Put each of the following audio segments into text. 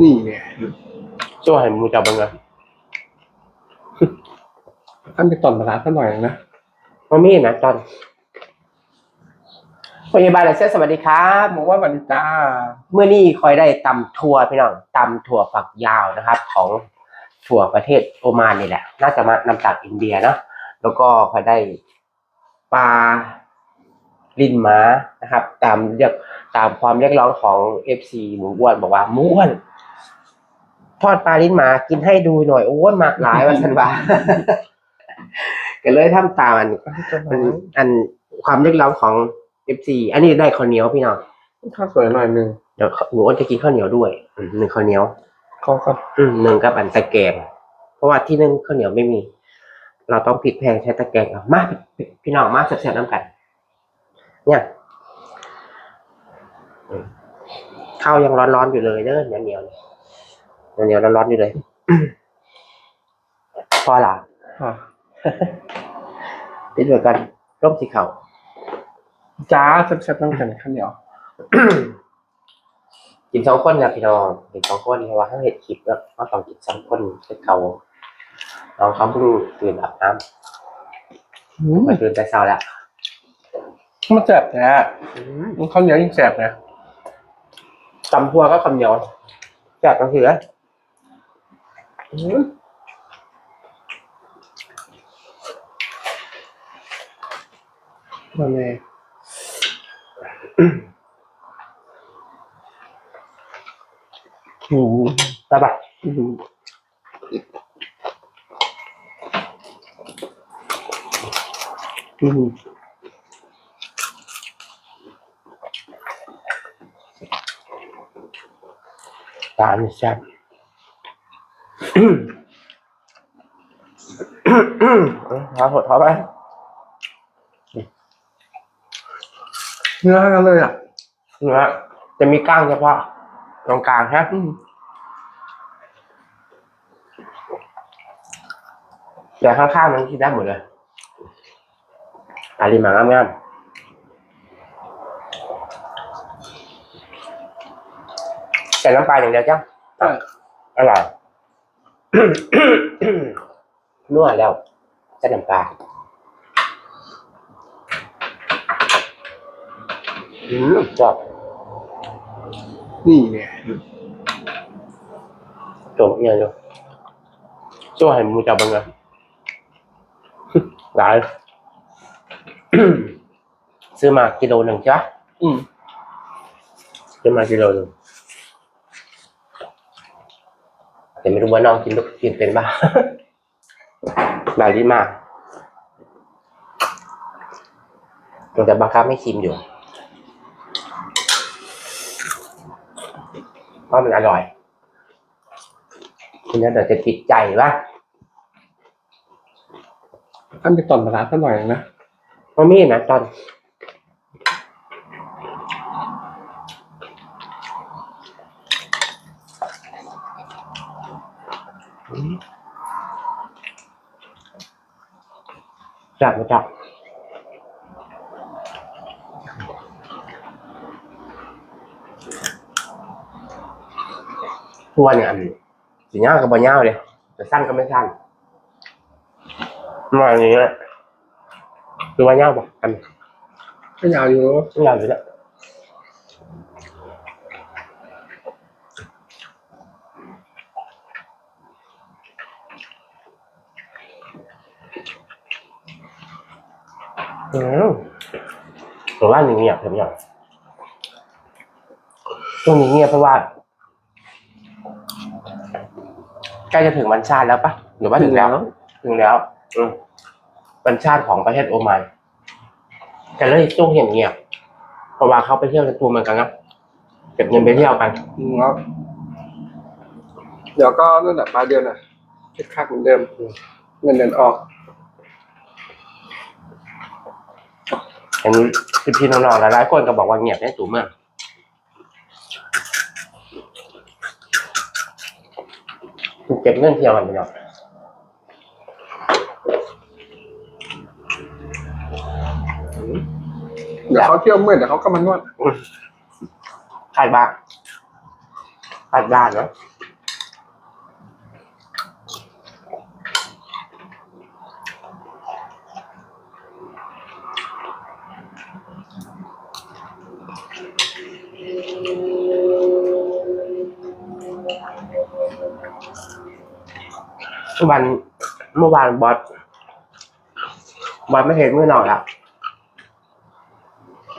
นี่ไงช่วยให้มูจับบังเงท่านไปตอนมาร้านท่านหน่อยนะมันมีนะตอนพยาบาลไลเซอร์สวัสดีครับบอกว่าวันนี้จ้าเมื่อนี้คอยได้ตำถั่วพี่น้องตำถั่วฝักยาวนะครับ ของถั่วประเทศโอมานนี่แหละ น่าจะมานำจากอินเดียเนาะแล้วก็คอยได้ปลา ลิ้นม้านะครับ ตามเรียกตามความเรียกร้องของเอฟซีหมูอ้วนบอกว่าหมูอ้วน ทอดปลาลิ้นหมากินให้ดูหน่อยโอ้ยมากหลายว่าฉันว่าก็เลยทำตามอันอันอันความเรียกร้องของเอฟซีอันนี้ได้ข้าวเหนียวพี่น้องข้าวสวยหน่อยหนึ่งเดี๋ยวหนูอ้นจะกินข้าวเหนียวด้วยอืมหนึ่งข้าวเหนียวเขาก็อืมหนึ่งกับอันตะแกรงเพราะว่าที่นึ่งข้าวเหนียวไม่มี เราต้องพลิกแพงใช้ตะแกรงเอามาพี่พี่น้องมาเสียบๆน้ำกัน เนี่ยอืมข้าวยังร้อนๆอยู่เลยเด้อเหนียวเหนียวๆเหนียวๆร้อนๆอยู่เลยพอละอะติดเหมือนกันร่มสีขาวจ้าแซ่บๆต้องกันข้าวเหนียวกินสองคนนะพี่น้องกินสองคนเพราะว่าเขาเห็นคลิปแล้วเขาต้องกินสองคนคือเขาน้องเขาเพิ่งตื่นอาบน้อืมำมาตื่นแต่เช้าแล้ว มันแซ่บแท้มันข้าวเหนียวยิ่งแซ่บนะตำพัวก็คำเหนียวแจกกันเสืออืมมาเลยอืมได้ปะอืม อืมตามนี่แซ่บท้าหดท้าไปเนื้อทั้งนั้นเลยอะเนื้อจะมีก้างเฉพาะตรงกลางฮะอืมแต่ข้างๆมันที่ได้หมดเลยอาลีหมางามๆ แต่น้ำปลาอย่างเดียวจ้ะอะอร่อยนวดแล้วจะน้ำปลาอืมชอบนี่ไงจบเนี่ยอยู่ช่วยให้มูจับบังเงหลายซื้อมากิโลหนึ่งจ้ะอืมซื้อมากิโลหนึ่งแต่ ไม่รู้ว่าน้องกินลูกกินเป็นบ้าหลายดีมากแต่บังคับไม่ชิมอยู่ เพราะมันอร่อยคุณน่าจะติดใจว่าท่านไปตอนมาร้านท่านหน่อยนะมันมีนะตอน จับมาจับ ทัวเนี่ยอันสีเงากับบอเงาเลยแต่สั้นก็ไม่สั้นมาอย่างนี้แหละคือว่าเงาปะอันก็ยาวอยู่เงาอยู่แล้วอืมแต่ว่าอย่างเงียบเห็นยัง ช่วงนี้เงียบเพราะว่าใกล้จะถึงวันชาติแล้วปะหรือว่าถึงแล้ว ถึงแล้วอืมวันชาติของประเทศโอมานแต่เลยช่วงเงียบเงียบๆเพราะว่าเขาไปเที่ยวกันตัวเหมือนกันนะเก็บเงินไปเที่ยวกันอืมแล้วเดี๋ยวก็นั่นแหละปลายเดือนอะเช็ดค่าเหมือนเดิมเงินเดือนออกเห็นพี่ๆน้องๆหลายๆคนก็บอกว่าเงียบแน่สูงมาก เก็บเงินเที่ยวกันไปเนาะเดี๋ยวเขาเที่ยวเมื่อยเดี๋ยวเขาก็มานวดใครบ้างผัดด้านเนาะ วันเมื่อวานบอสบอสไม่เห็นมือหน่อยละ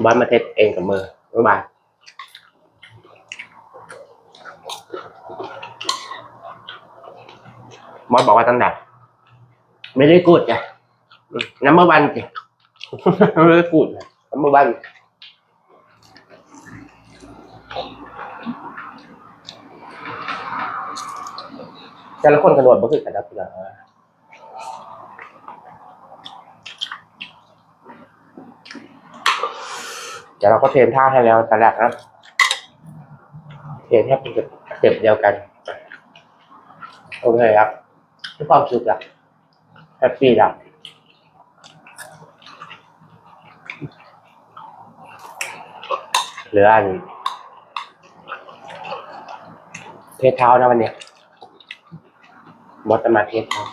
บอสมาเทสเองกับมือเมื่อวานบอสบอกว่าตั้งแต่ไม่ได้กูดจ้ะน้ำเมื่อวันจ้ะไม่ได้กูดน้ำเมื่อวัน แต่ละคนกระโดดบ่คือกันนะพี่น้องเดี๋ยวเราก็เทรนท่าให้แล้วแต่แรกนะเทรนให้เป็นเต็ปเดียวกันโอเคครับมีความสุขอะแฮปปี้แล้วเหลืออันเทเท้านะวันนี้ บอสจะมาเทสเท้า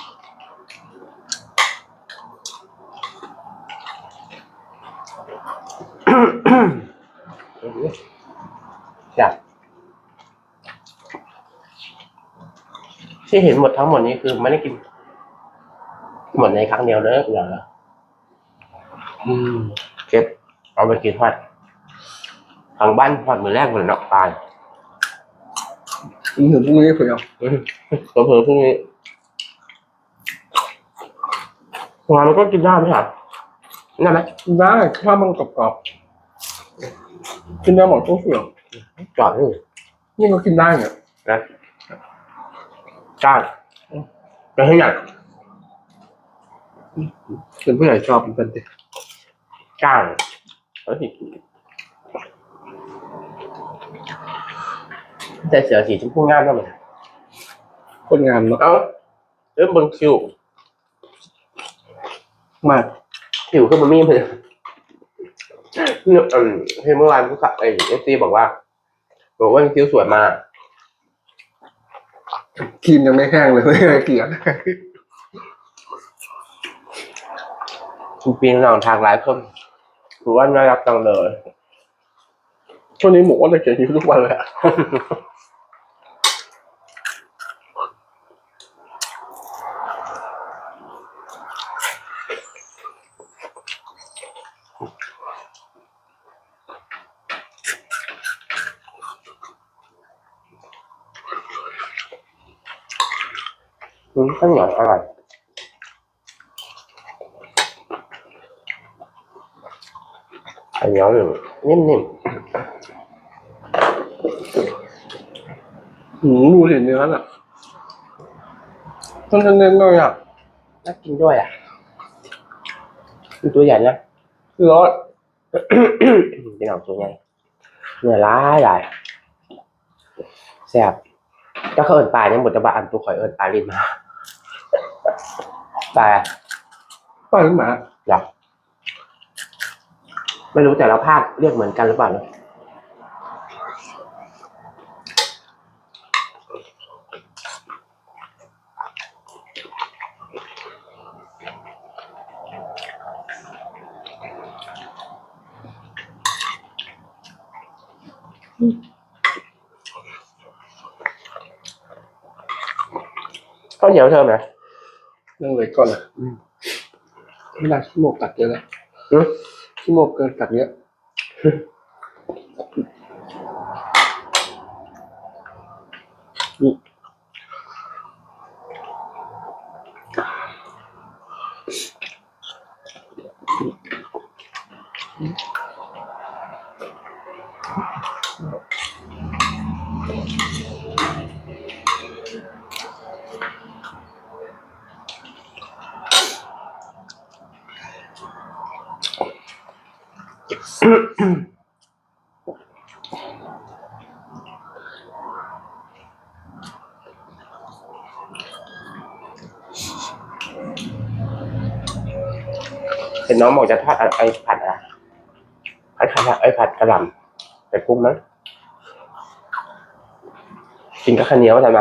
อยากที่เห็นหมดทั้งหมดนี้คือไม่ได้กิน หมดในครั้งเดียวเลยอย่างละอืมเก็บเอาไปกินทอดทางบ้านทอดมือแรกเหมือนเนาะตายถึงถึงพรุ่งนี้เผื่ออืมเผื่อๆพรุ่งนี้ งานมันก็กินได้ไหมครับได้ไหมได้ถ้ามันกรอบๆกินได้หมดทุกส่วนจอดนี่นี่ก็กินได้เนี่ยนะจ้างไปให้หนักเป็นผู้ใหญ่ชอบเป็นเด็กจ้างแล้วสิแต่เสือสีชมพูงามด้วยมั้ยคนงานเนาะเอาเริ่มเบิ่งคิว มากคิวขึ้นมามีเลยเนี่ยอืมเห็นเมื่อวานผู้ขับไอ้เอฟซีบอกว่าบอกว่าคิวสวยมากครีมยังไม่แห้งเลยไม่เคยเกลียดคุณปีนหลังทางไลฟ์เพิ่มถือว่าน่ารักจังเลยช่วงนี้หมูก็จะเขียนคิ้วทุกวันเลย อะอืมข้าวเหนียวอร่อยข้าวเหนียวอยู่นิ่มหืมดูเห็นเนื้อน่ะมันจะเน้นเลยอะๆน่ากินด้วยอะดูตัวใหญ่นะร้อนเป็นหนังตัวใหญ่เนื้อร้ายใหญ่แซ่บถ้าเขาเอินปลาเนี่ยหมดจะบาอันตัวข่อยเอินปลาลินมา ปลาป้าหรือหมาหรอไม่รู้แต่ละภาคเรียกเหมือนกันหรือเปล่าเนอะข้าวเหนียวเธอไหม เรื่องเลยก่อนอะอืมไม่ได้ขี้โมกกัดเยอะแล้วอืมขี้โมกเกินกัดเยอะ เห็นน้องบอกจะทอดไอ้ผัดอะไอ้ผัดไอ้ผัดกระหล่ำแต่กุ้งนั้น กินกับข้าวเหนียวใช่ไหม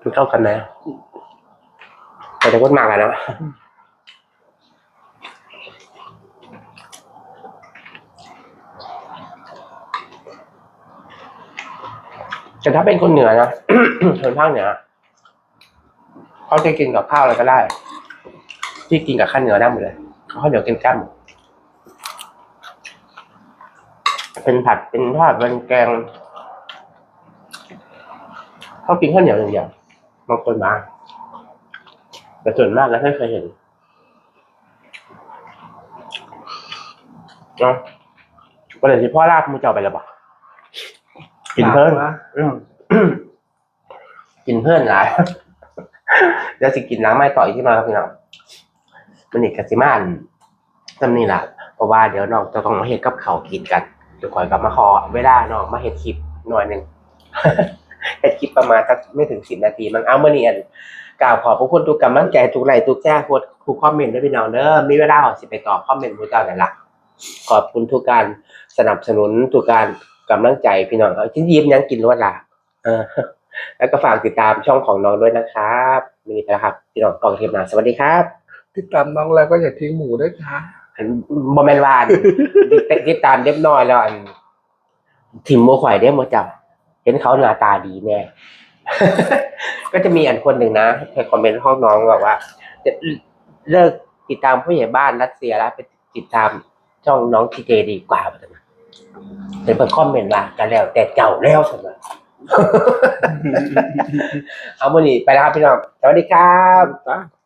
มันเข้ากันนะแต่จะพูดมากเลยนะ แต่ถ้าเป็นคนเหนือนะคนภาคเหนือเขาจะกินกับข้าวอะไรก็ได้ ที่กินกับข้าวเหนียวได้หมดเลยข้าวเหนียวกินกั้มเป็นผัดเป็นทอดเป็นแกงเขากินข้าวเหนียวอย่างเดียวบางคนมาแต่ส่วนมากแล้วไม่เคยเห็นเนาะก็เลยที่พ่อลาบมือเจ้าไปแล้วบอ กกินเพิ่มนะอืมกินเพื่อนหลายเดี๋ยวสิกินล้างไม้ต่ออีกที่มาครับพี่น้องมันอีกกสิมานจำนี่แหละเพราะว่าเดี๋ยวน้องจะต้องมาเฮ็ดกับเขาวกินกันเดี๋ยวคอยกลับมาขอเวลาน้องมาเฮ็ดคลิปหน่อยหนึ่งเฮ็ดคลิปประมาณสักไม่ถึงสิบนาทีมันเอามาเนียนกล่าวขอบพระคุณทุกกำลังใจทุกไลค์ทุกแจ้งทุกทุกคอมเมนต์ด้วยพี่น้องเด้อมีเวลาขอสิไปตอบคอมเมนต์ผู้เจ้าหน่อยละขอบคุณทุกการสนับสนุนทุกการ กำลังใจพี่น้องเอาที่ยิ้มยังกินรวดละเออแล้วก็ฝากติดตามช่องของน้องด้วยนะครับมีไปแล้วครับ พี่น้องกองเทปหนาสวัสดีครับ ติดตามน้องแล้วก็อย่าทิ้งหมูด้วยค่ะอันบอมแมนวาอันติดติดตามเรียบน้อยแล้วอันทิมโมข่อยได้โมจับเห็นเขาหน้าตาดีแน่ก็จะมีอันคนหนึ่งนะในคอมเมนต์ห้องน้องบอกว่าจะเลิกติดตามผู้ใหญ่บ้านรัสเซียแล้วไปติดตามช่องน้องทีเจดีกว่าแบบนั้น เป็นเพิ่นคอมเมนต์ว่ากันแล้ว แต่เจ้าแล้วสำหรับเอามือนี้ไปแล้วครับพี่น้องสวัสดีครับ จ้า